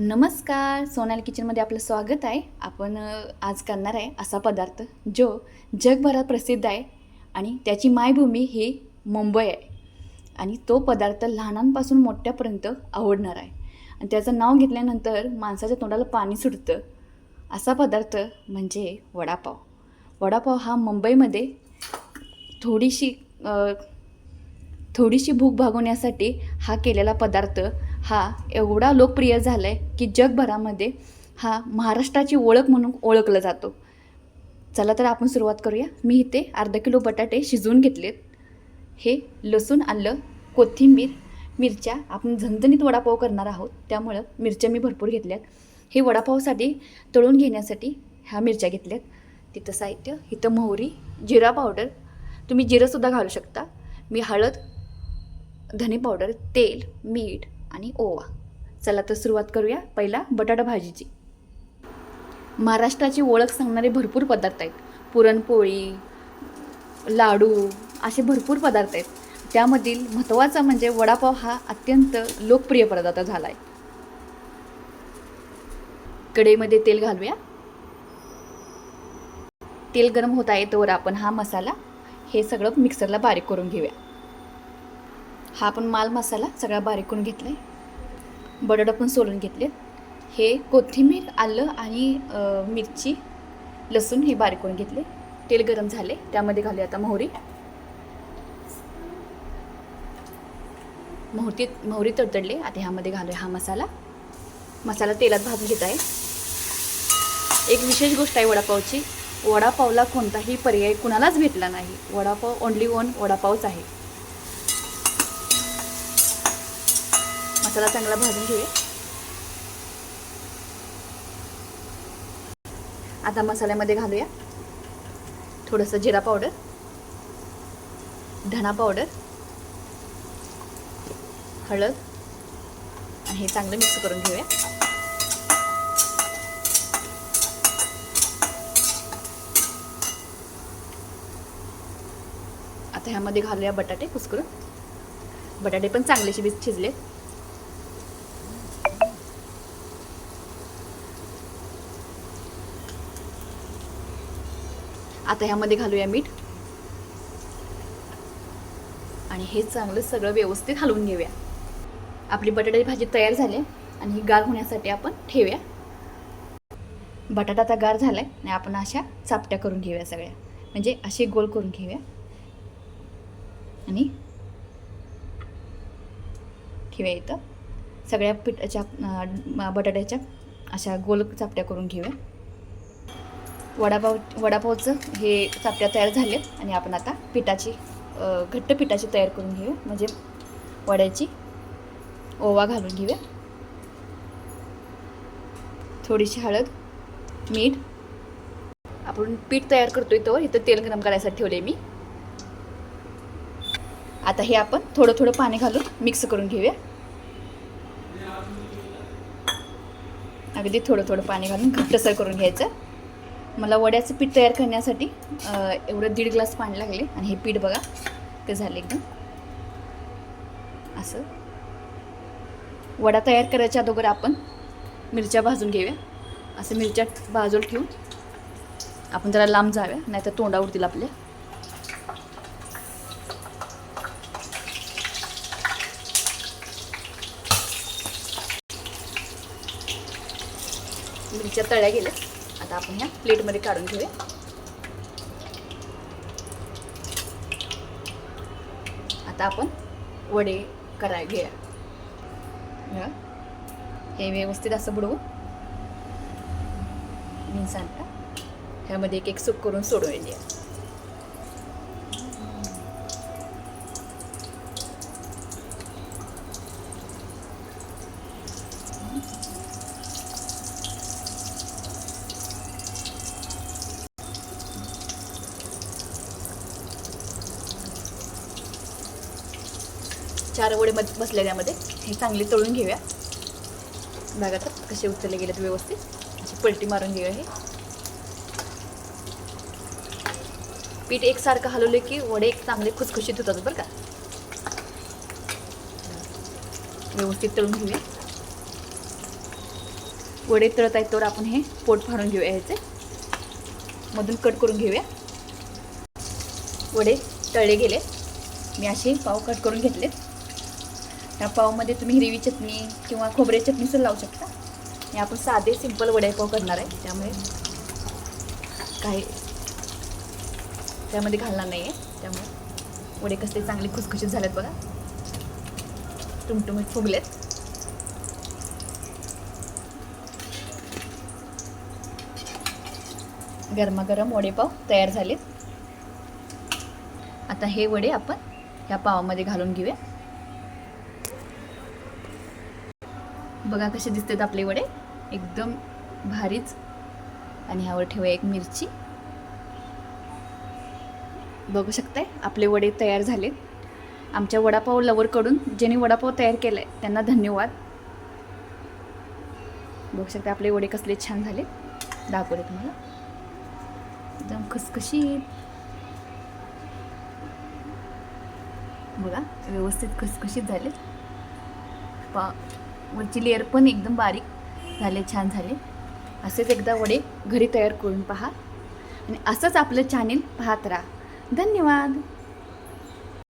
नमस्कार सोनाल किचनमध्ये आपलं स्वागत आहे. आपण आज करणार आहे असा पदार्थ जो जगभरात प्रसिद्ध आहे आणि त्याची मायभूमी ही मुंबई आहे. आणि तो पदार्थ लहानांपासून मोठ्यापर्यंत आवडणार आहे. आणि त्याचं नाव घेतल्यानंतर माणसाच्या तोंडाला पाणी सुटतं. असा पदार्थ म्हणजे वडापाव. वडापाव हा मुंबईमध्ये थोडीशी थोडीशी भूक भागवण्यासाठी हा केलेला पदार्थ हा एवढा लोकप्रिय झाला आहे की जगभरामध्ये हा महाराष्ट्राची ओळख म्हणून ओळखला जातो. चला तर आपण सुरुवात करूया. मी इथे अर्धा किलो बटाटे शिजवून घेतलेत. हे लसूण आलं कोथिंबीर मिरच्या. आपण झणझणीत वडापाव करणार आहोत. त्यामुळं मिरच्या मी भरपूर घेतल्यात. हे वडापावसाठी तळून घेण्यासाठी ह्या मिरच्या घेतल्यात. तिथं साहित्य इथं मोहरी जिरा पावडर. तुम्ही जिरंसुद्धा घालू शकता. मी हळद धने पावडर तेल मीठ आणि ओवा. चला तर सुरुवात करूया पहिला बटाटा भाजीची. महाराष्ट्राची ओळख सांगणारे भरपूर पदार्थ आहेत. पुरणपोळी लाडू असे भरपूर पदार्थ आहेत. त्यामधील महत्त्वाचा म्हणजे वडापाव हा अत्यंत लोकप्रिय पदार्थ झाला आहे कढईमध्ये तेल घालूया. तेल गरम होत आहे तोवर आपण हा मसाला हे सगळं मिक्सरला बारीक करून घेऊया. हा आपण माल मसाला सगळा बारीक करून घेतला आहे बटाटा पण सोलून घेतले. हे कोथिंबीर आलं आणि मिरची लसूण हे बारीक करून घेतले. तेल गरम झाले. त्यामध्ये घालूया आता मोहरी. मोहरी मोहरी तडतडले. आता ह्यामध्ये घालूया हा मसाला. मसाला तेलात भाजून घेत आहे. एक विशेष गोष्ट आहे वडापावची. वडापावला कोणताही पर्याय कुणालाच भेटला नाही. वडापाव ओनली वन वडापावच आहे. मसाला चांगला भाजून घेऊया. आता मसाल्यामध्ये घालूया. थोडंसं जिरा पावडर धना पावडर हळद आणि हे चांगलं मिक्स करून घेऊया. आता ह्यामध्ये घालूया बटाटे कुसकरून. बटाटे पण चांगले शिजले शिजले आता ह्यामध्ये घालूया मीठ. आणि हे चांगलं सगळं व्यवस्थित हलवून घेऊया. आपली बटाट्याची भाजी तयार झाली आणि ही गार होण्यासाठी आपण ठेवूया. बटाटा आता गार आहे आणि आपण अशा चापट्या करून घेऊया सगळ्या. म्हणजे असे गोल करून घेऊया. आणि ठेवूया इथं. सगळ्या पिठाच्या बटाट्याच्या अशा गोल चापट्या करून घेऊया. वडापाव वडापावचं हे चापट्या तयार झालेत आणि आपण आता पिठाची घट्ट पिठाची तयार करून घेऊ. म्हणजे वड्याची ओवा घालून घेऊया. थोडीशी हळद मीठ. आपण पीठ तयार करतोय तर इथं तेल गरम करायसाठी ठेवले मी. आता हे आपण थोडं थोडं पाणी घालून मिक्स करून घेऊया. अगदी थोडं थोडं पाणी घालून घट्टसर करून घ्यायचं. मला वड्याचं पीठ तयार करण्यासाठी एवढं दीड ग्लास पाणी लागले आणि हे पीठ बघा ते झाले एकदम. असं. वडा तयार करायच्या अगोदर आपण मिरच्या भाजून घेऊया. असं मिरच्या भाजून ठेवून आपण जरा लांब जाव्या नाहीतर तोंडा उरतील आपल्या मिरच्या तळ्या गेल्या. आता आपण ह्या प्लेटमध्ये काढून घेऊया. आता आपण वडे कराय घेऊया हे. व्यवस्थित असं बुडवू मी सांगता ह्यामध्ये एक एक सुक करून सोडवून द्या चार वडे मध्ये बसल्या त्यामध्ये. हे चांगले तळून घेऊया. बघा तर कसे उचलले गेलेत व्यवस्थित. अशी पलटी मारून घेऊया हे. पीठ एकसारखं हलवलं की वडे एक चांगले खुसखुशीत होतात बरं का. व्यवस्थित तळून घेऊया. वडे तळत आहेत तर आपण हे पोट फाडून घेऊया ह्याचे. मधून कट करून घेऊया. वडे तळले गेले. मी असे पाव कट करून घेतलेत. या पावमध्ये तुम्ही हिरवी चटणी किंवा खोबरे चटणी सुद्धा लावू शकता. आणि आपण साधे सिंपल वडेपाव करणार आहे. त्यामुळे काही त्यामध्ये घालणार नाही आहे त्यामुळे वडे कसले चांगले खुसखुशीत झालेत बघा. टुमटुमीत फुगलेत. गरमागरम वडेपाव तयार झालेत. आता हे वडे आपण ह्या पावामध्ये घालून घेऊया. बघा कसे दिसतात आपले वडे. एकदम भारीच. आणि ह्यावर ठेवूया एक मिरची. बघू शकताय आपले वडे तयार झालेत. आमच्या वडापाव लवरकडून ज्यांनी वडापाव तयार केलाय त्यांना धन्यवाद. बघू शकता आपले वडे कसले छान झाले दाखवले तुम्हाला. एकदम खुसखुशीत. बघा व्यवस्थित खसखशीत झाले पा वरची लेअर पण एकदम बारीक झाले छान झाले. असेच एकदा वडे घरी तयार करून पहा. आणि असंच आपलं चॅनेल पाहत राहा. धन्यवाद!